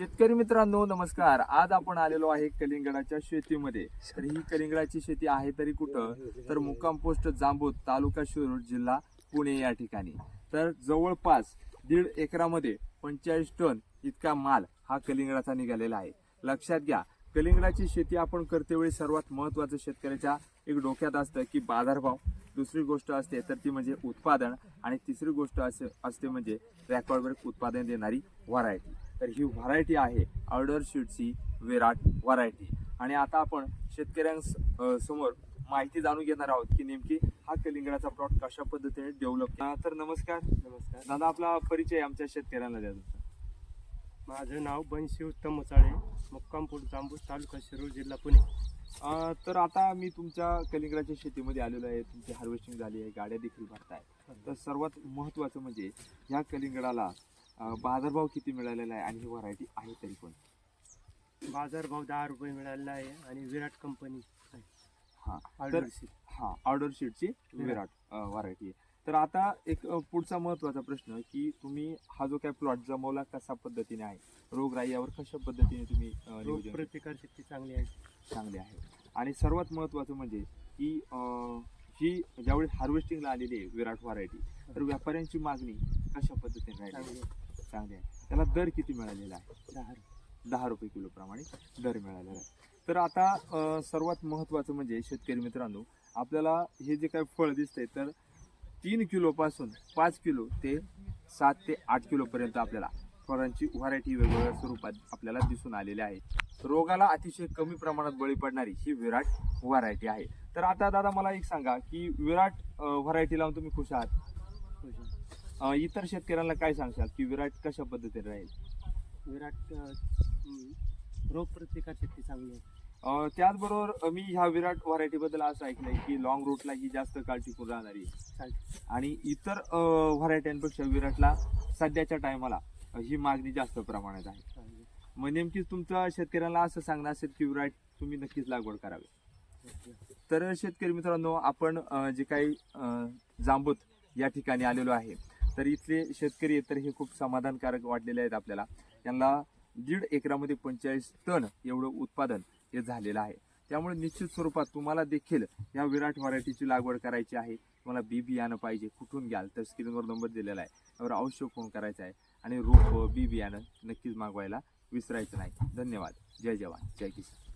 शेतकरी मित्रांनो नमस्कार. आज आपण आलेलो आहे कलिंगडाच्या शेतीमध्ये. तर ही कलिंगडाची शेती आहे तरी कुठं? तर मुक्काम पोस्ट जांबूत तालुका शिरूर जिल्हा पुणे या ठिकाणी. तर जवळपास दीड एकरामध्ये पंचेचाळीस टन इतका माल हा कलिंगडाचा निघालेला आहे. लक्षात घ्या कलिंगडाची शेती आपण करते वेळी सर्वात महत्वाचं शेतकऱ्याच्या एक डोक्यात असतं की बाजारभाव. दुसरी गोष्ट असते तर ती म्हणजे उत्पादन. आणि तिसरी गोष्ट असे असते म्हणजे रेकॉर्डवर उत्पादन देणारी व्हरायटी तर ही व्हरायटी आहे. ऑर्डर शीटची विराट व्हरायटी आणि आता आपण शेतकऱ्यां समोर माहिती जाणून घेणार आहोत की नेमकी हा कलिंगडाचा प्लॉट कशा पद्धतीने डेव्हलप तर नमस्कार. नमस्कार. दादा आपला परिचय आमच्या शेतकऱ्यांना द्या तुमचा. माझं नाव बनशी उत्तम मुचाळे मुक्कामपूर जांबूस तालुका शिरूर जिल्हा पुणे. तर आता मी तुमच्या कलिंगडाच्या शेतीमध्ये आलेलो आहे. तुमची हार्वेस्टिंग झाली आहे. गाड्या देखील भरताय. तर सर्वात महत्वाचं म्हणजे ह्या कलिंगडाला बाजारभाव किती मिळालेला आहे आणि ही व्हरायटी आहे तरी पण? बाजारभाव दहा रुपये मिळालेला आहे आणि विराट कंपनी हा तर ऑर्डरशी हा ऑर्डर शीटची विराट. व्हरायटी आहे. तर आता एक पुढचा महत्त्वाचा प्रश्न की तुम्ही हा जो काय प्लॉट जमवला कशा पद्धतीने आहे? रोगराई यावर कशा पद्धतीने तुम्ही प्रतिकार शक्ती चांगली आहे. चांगले आहे. आणि सर्वात महत्वाचं म्हणजे की ही ज्यावेळी हार्वेस्टिंगला आलेली आहे विराट व्हरायटी तर व्यापाऱ्यांची मागणी कशा पद्धतीने राहिली? आहे. चांगली आहे. त्याला दर किती मिळालेला आहे? दहा दहा रुपये किलो प्रमाणे दर मिळालेला आहे. तर आता सर्वात महत्त्वाचं म्हणजे शेतकरी मित्रांनो आपल्याला हे जे काही फळ दिसतंय तर तीन किलोपासून पाच किलो ते सात ते आठ किलोपर्यंत आपल्याला फळांची व्हरायटी वेगवेगळ्या स्वरूपात आपल्याला दिसून आलेली आहे. रोगाला अतिशय कमी प्रमाणात बळी पडणारी ही विराट व्हरायटी आहे. तर आता दादा मला एक सांगा की विराट व्हरायटी लावून तुम्ही खुश आहात? अं, इतर शेतकऱ्यांना काय सांगशाल? की विराट कशा पद्धतीने राहील? विराट अं, रोग प्रतिकार शक्ती चांगली आहे. अं, त्याचबरोबर अं, मी ह्या विराट व्हरायटी बद्दल असं ऐकलंय की लॉंग रूटला ही जास्त काळ टिकून राहणारी आहे. चालते आणि इतर व्हरायट्यांपेक्षा विराटला सध्याच्या टायमाला ही मागणी जास्त प्रमाणात आहे. चांगली मग नेमकीच तुमच्या शेतकऱ्यांना असं सांगणं असेल की विराट तुम्ही नक्कीच लागवड करावी. आहे. तर शेतकरी मित्रांनो आपण अं, जे काही अं, जांबूत या ठिकाणी आलेलो आहे तर इथले शेतकरी तर हे खूप समाधानकारक वाटलेले आहेत आपल्याला. त्यांना दीड एकरामध्ये पंचेचाळीस टन एवढं उत्पादन हे झालेलं आहे. त्यामुळे निश्चित स्वरूपात तुम्हाला देखील या विराट व्हरायटीची लागवड करायची आहे. तुम्हाला बी बियाणं पाहिजे कुठून घ्याल? तर स्क्रीनवर नंबर दिलेला आहे. त्यावर अवश्य फोन करायचा आहे आणि रोप बी बियाणं नक्कीच मागवायला विसरायचं नाही. धन्यवाद. जय जवान. जय किसान.